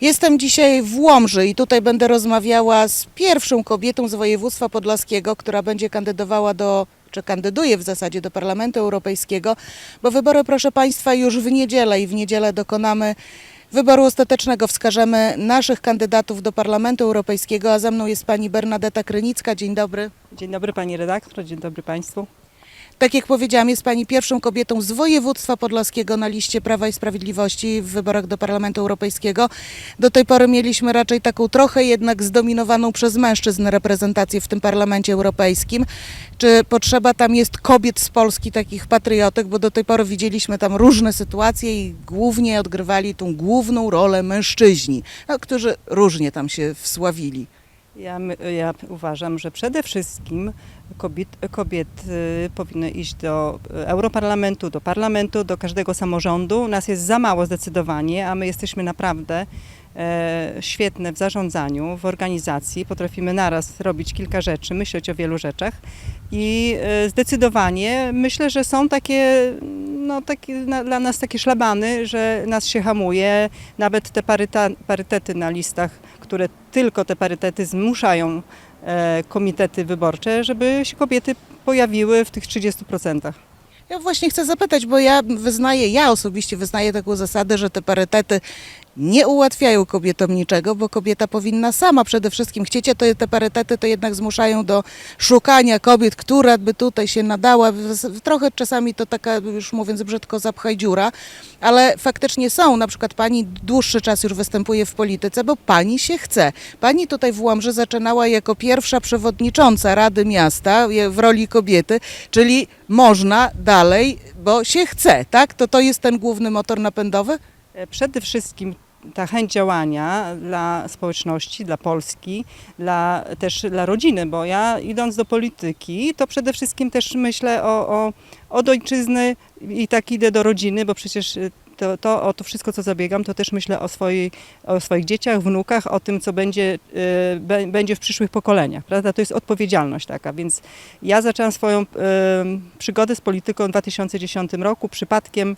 Jestem dzisiaj w Łomży i tutaj będę rozmawiała z pierwszą kobietą z województwa podlaskiego, która będzie kandydowała do, czy kandyduje w zasadzie do Parlamentu Europejskiego, bo wybory, proszę Państwa, już w niedzielę i w niedzielę dokonamy wyboru ostatecznego. Wskażemy naszych kandydatów do Parlamentu Europejskiego, a ze mną jest pani Bernadeta Krynicka. Dzień dobry. Dzień dobry Pani redaktor, dzień dobry Państwu. Tak jak powiedziałam, jest Pani pierwszą kobietą z województwa podlaskiego na liście Prawa i Sprawiedliwości w wyborach do Parlamentu Europejskiego. Do tej pory mieliśmy raczej taką trochę jednak zdominowaną przez mężczyzn reprezentację w tym Parlamencie Europejskim. Czy potrzeba tam jest kobiet z Polski, takich patriotek, bo do tej pory widzieliśmy tam różne sytuacje i głównie odgrywali tą główną rolę mężczyźni, no, którzy różnie tam się wsławili. Ja, ja uważam, że przede wszystkim kobiet, kobiety powinny iść do Europarlamentu, do parlamentu, do każdego samorządu. Nas jest za mało zdecydowanie, a my jesteśmy naprawdę e, świetne w zarządzaniu, w organizacji. Potrafimy naraz robić kilka rzeczy, myśleć o wielu rzeczach i e, zdecydowanie myślę, że są takie, no, takie dla nas takie szlabany, że nas się hamuje. Nawet te paryta, parytety na listach, które tylko te parytety zmuszają komitety wyborcze, żeby się kobiety pojawiły w tych 30%. Ja właśnie chcę zapytać, bo ja wyznaję, ja osobiście wyznaję taką zasadę, że te parytety nie ułatwiają kobietom niczego, bo kobieta powinna sama przede wszystkim chcieć, a to te parytety to jednak zmuszają do szukania kobiet, która by tutaj się nadała. Trochę czasami to taka, już mówiąc brzydko, zapchaj dziura, ale faktycznie są. Na przykład pani dłuższy czas już występuje w polityce, bo pani się chce. Pani tutaj w Łomży zaczynała jako pierwsza przewodnicząca Rady Miasta w roli kobiety, czyli można dalej, bo się chce, tak? To to jest ten główny motor napędowy? E, Przede wszystkim ta chęć działania dla społeczności, dla Polski, dla, też dla rodziny, bo ja idąc do polityki, to przede wszystkim też myślę o, o, od ojczyzny i tak idę do rodziny, bo przecież to, to, o to wszystko, co zabiegam, to też myślę o, swojej, o swoich dzieciach, wnukach, o tym, co będzie, be- będzie w przyszłych pokoleniach. Prawda? To jest odpowiedzialność taka, więc ja zaczęłam swoją e, przygodę z polityką w 2010 roku przypadkiem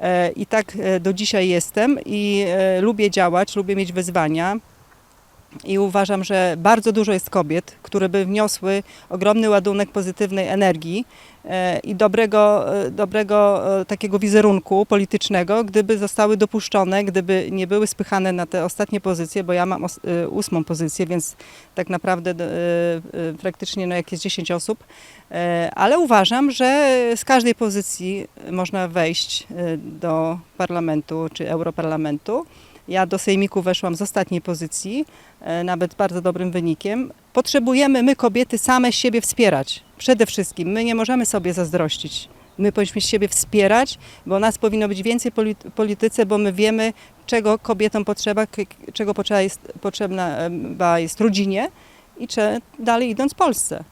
E, I tak e, do dzisiaj jestem i e, lubię działać, lubię mieć wyzwania. I uważam, że bardzo dużo jest kobiet, które by wniosły ogromny ładunek pozytywnej energii e, i dobrego, e, dobrego e, takiego wizerunku politycznego, gdyby zostały dopuszczone, gdyby nie były spychane na te ostatnie pozycje, bo ja mam ósmą pozycję, więc tak naprawdę praktycznie no jak jest 10 osób, ale uważam, że z każdej pozycji można wejść do parlamentu czy europarlamentu. Ja do sejmiku weszłam z ostatniej pozycji, e, nawet bardzo dobrym wynikiem. Potrzebujemy my kobiety same siebie wspierać. Przede wszystkim my nie możemy sobie zazdrościć. My powinniśmy siebie wspierać, bo nas powinno być więcej w polit- polityce, bo my wiemy, czego kobietom potrzeba, czego potrzeba jest, potrzebna jest rodzinie i czy dalej idąc Polsce.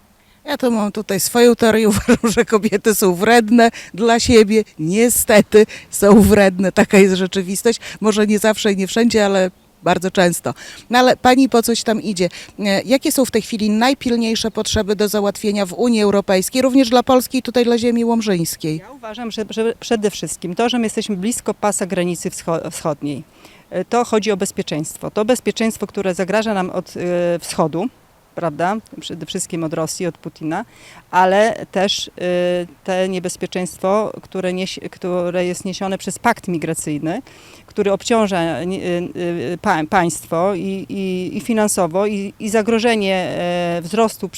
Ja to mam tutaj swoją teorię. Uważam, że kobiety są wredne dla siebie. Niestety są wredne. Taka jest rzeczywistość. Może nie zawsze i nie wszędzie, ale bardzo często. No ale pani po coś tam idzie. E, Jakie są w tej chwili najpilniejsze potrzeby do załatwienia w Unii Europejskiej, również dla Polski i tutaj dla ziemi łomżyńskiej? Ja uważam, że, że przede wszystkim to, że my jesteśmy blisko pasa granicy wscho- wschodniej, e, to chodzi o bezpieczeństwo. To bezpieczeństwo, które zagraża nam od e, wschodu, prawda, przede wszystkim od Rosji, od Putina, ale też e, te niebezpieczeństwo, które, nieś, które jest niesione przez pakt migracyjny, który obciąża e, pa, państwo i, i, i finansowo i, i zagrożenie e, wzrostu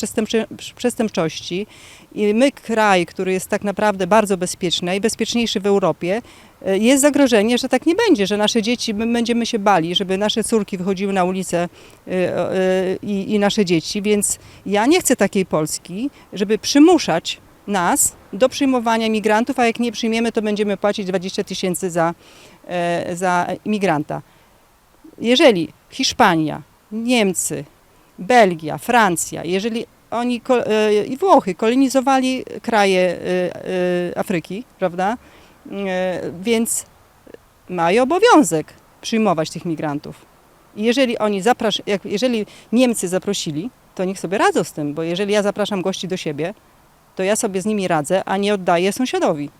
przestępczości, i my, kraj, który jest tak naprawdę bardzo bezpieczny, najbezpieczniejszy w Europie, jest zagrożenie, że tak nie będzie, że nasze dzieci, my będziemy się bali, żeby nasze córki wychodziły na ulicę e, e, i, i nasze dzieci, więc ja nie chcę takiej Polski, żeby przymuszać nas do przyjmowania migrantów, a jak nie przyjmiemy, to będziemy płacić 20 tysięcy za, e, za imigranta. Jeżeli Hiszpania, Niemcy, Belgia, Francja, jeżeli oni e, i Włochy kolonizowali kraje e, e, Afryki, prawda? E, Więc mają obowiązek przyjmować tych migrantów. Jeżeli oni zaprasz- jeżeli Niemcy zaprosili, to niech sobie radzą z tym, bo jeżeli ja zapraszam gości do siebie, to ja sobie z nimi radzę, a nie oddaję sąsiadowi.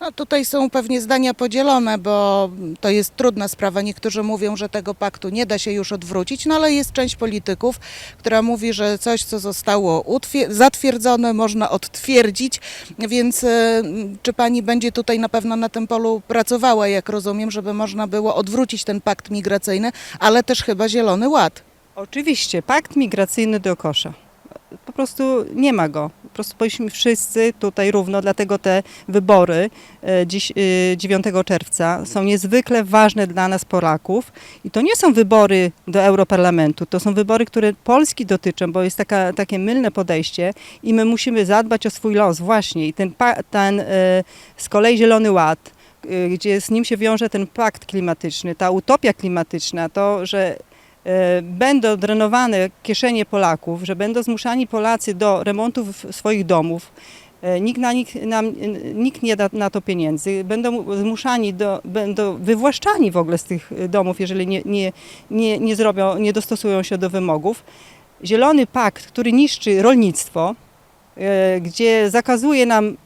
No tutaj są pewnie zdania podzielone, bo to jest trudna sprawa. Niektórzy mówią, że tego paktu nie da się już odwrócić, no ale jest część polityków, która mówi, że coś, co zostało zatwierdzone, można odtwierdzić. Więc e, czy pani będzie tutaj na pewno na tym polu pracowała, jak rozumiem, żeby można było odwrócić ten pakt migracyjny, ale też chyba Zielony Ład. Oczywiście, pakt migracyjny do kosza. Po prostu nie ma go. Prostu powinniśmy wszyscy tutaj równo, dlatego te wybory e, dziś, e, 9 czerwca są niezwykle ważne dla nas Polaków. I to nie są wybory do Europarlamentu, to są wybory, które Polski dotyczą, bo jest taka, takie mylne podejście i my musimy zadbać o swój los właśnie. I ten, ten e, z kolei Zielony Ład, e, gdzie z nim się wiąże ten pakt klimatyczny, ta utopia klimatyczna, to, że e, będą drenowane kieszenie Polaków, że będą zmuszani Polacy do remontów swoich domów. E, Nikt, na nikt nie da na to pieniędzy. Będą zmuszani, do, będą wywłaszczani w ogóle z tych domów, jeżeli nie, nie, nie, nie, zrobią, nie dostosują się do wymogów. Zielony Pakt, który niszczy rolnictwo, e, gdzie zakazuje nam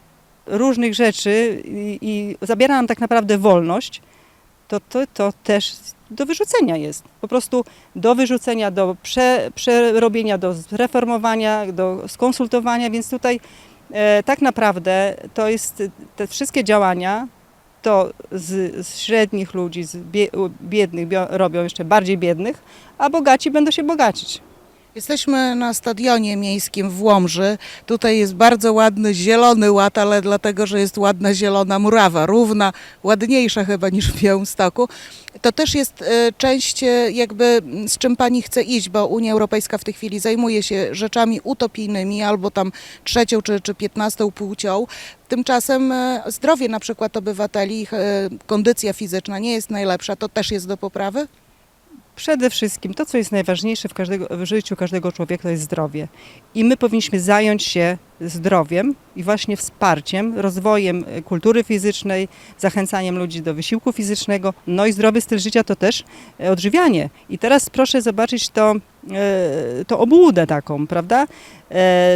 różnych rzeczy i, i zabiera nam tak naprawdę wolność, to, to, to też do wyrzucenia jest. Po prostu do wyrzucenia, do prze, przerobienia, do zreformowania, do skonsultowania, więc tutaj e, tak naprawdę to jest te wszystkie działania to z, z średnich ludzi, z bie, biednych robią jeszcze bardziej biednych, a bogaci będą się bogacić. Jesteśmy na stadionie miejskim w Łomży. Tutaj jest bardzo ładny zielony ład, ale dlatego, że jest ładna zielona murawa, równa, ładniejsza chyba niż w Białymstoku. To też jest e, część e, jakby z czym pani chce iść, bo Unia Europejska w tej chwili zajmuje się rzeczami utopijnymi albo tam trzecią czy, czy piętnastą płcią. Tymczasem e, zdrowie na przykład obywateli, ich kondycja fizyczna nie jest najlepsza, to też jest do poprawy? Przede wszystkim to, co jest najważniejsze w, każdego, w życiu każdego człowieka, to jest zdrowie. I my powinniśmy zająć się zdrowiem i właśnie wsparciem, rozwojem e, kultury fizycznej, zachęcaniem ludzi do wysiłku fizycznego. No i zdrowy styl życia to też e, odżywianie. I teraz proszę zobaczyć to, e, to obłudę taką, prawda?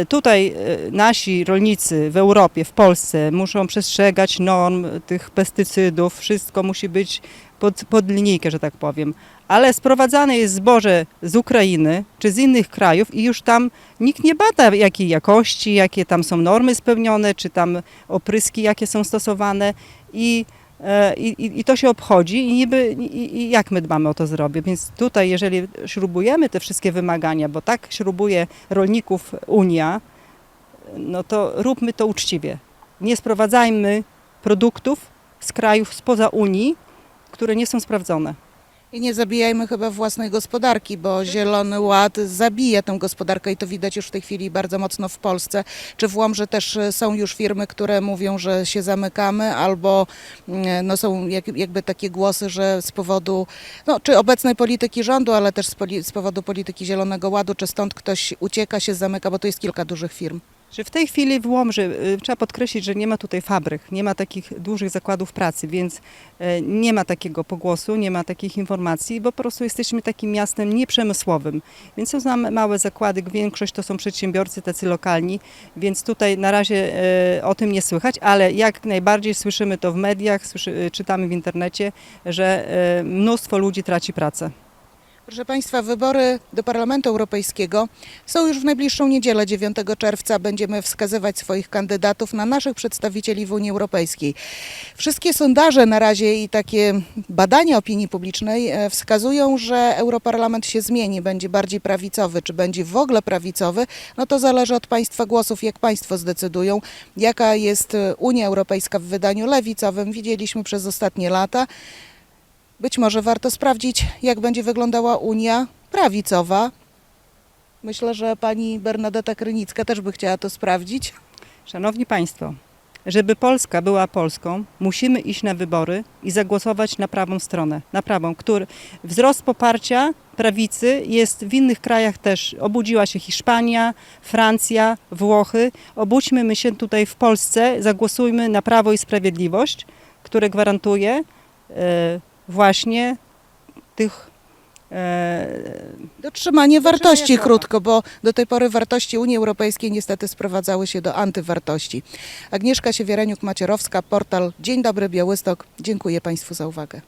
Tutaj nasi rolnicy w Europie, w Polsce muszą przestrzegać norm tych pestycydów, wszystko musi być pod, pod linijkę, że tak powiem. Ale sprowadzane jest zboże z Ukrainy czy z innych krajów i już tam nikt nie bada jakiej jakości, jakie tam są normy spełnione, czy tam opryski jakie są stosowane i, e, i, i to się obchodzi i niby i, i jak my dbamy o to zrobić. Więc tutaj jeżeli śrubujemy te wszystkie wymagania, bo tak śrubuje rolników Unia, no to róbmy to uczciwie. Nie sprowadzajmy produktów z krajów spoza Unii, które nie są sprawdzone. I nie zabijajmy chyba własnej gospodarki, bo Zielony Ład zabija tę gospodarkę i to widać już w tej chwili bardzo mocno w Polsce. Czy w Łomży też e, są już firmy, które mówią, że się zamykamy, albo mm, no, są jak, jakby takie głosy, że z powodu no, czy obecnej polityki rządu, ale też z, z powodu polityki Zielonego Ładu, czy stąd ktoś ucieka, się zamyka, bo to jest kilka dużych firm. Że w tej chwili w Łomży y, trzeba podkreślić, że nie ma tutaj fabryk, nie ma takich dużych zakładów pracy, więc e, nie ma takiego pogłosu, nie ma takich informacji, bo po prostu jesteśmy takim miastem nieprzemysłowym. Więc są nam małe zakłady, większość to są przedsiębiorcy tacy lokalni, więc tutaj na razie e, o tym nie słychać, ale jak najbardziej słyszymy to w mediach, słyszy, czytamy w internecie, że e, mnóstwo ludzi traci pracę. Proszę Państwa, wybory do Parlamentu Europejskiego są już w najbliższą niedzielę, 9 czerwca. Będziemy wskazywać swoich kandydatów na naszych przedstawicieli w Unii Europejskiej. Wszystkie sondaże na razie i takie badania opinii publicznej e, wskazują, że Europarlament się zmieni, będzie bardziej prawicowy, czy będzie w ogóle prawicowy. No to zależy od Państwa głosów, jak Państwo zdecydują, jaka jest e, Unia Europejska w wydaniu lewicowym. Widzieliśmy przez ostatnie lata. Być może warto sprawdzić, jak będzie wyglądała Unia prawicowa. Myślę, że pani Bernadetta Krynicka też by chciała to sprawdzić. Szanowni Państwo, żeby Polska była Polską, musimy iść na wybory i zagłosować na prawą stronę, na prawą, który wzrost poparcia prawicy jest w innych krajach też. Obudziła się Hiszpania, Francja, Włochy. Obudźmy my się tutaj w Polsce, zagłosujmy na Prawo i Sprawiedliwość, które gwarantuje e, właśnie tych e, Dotrzymanie wartości krótko, bo do tej pory wartości Unii Europejskiej niestety sprowadzały się do antywartości. Agnieszka Siewiereniuk-Macierowska, portal Dzień Dobry Białystok. Dziękuję Państwu za uwagę.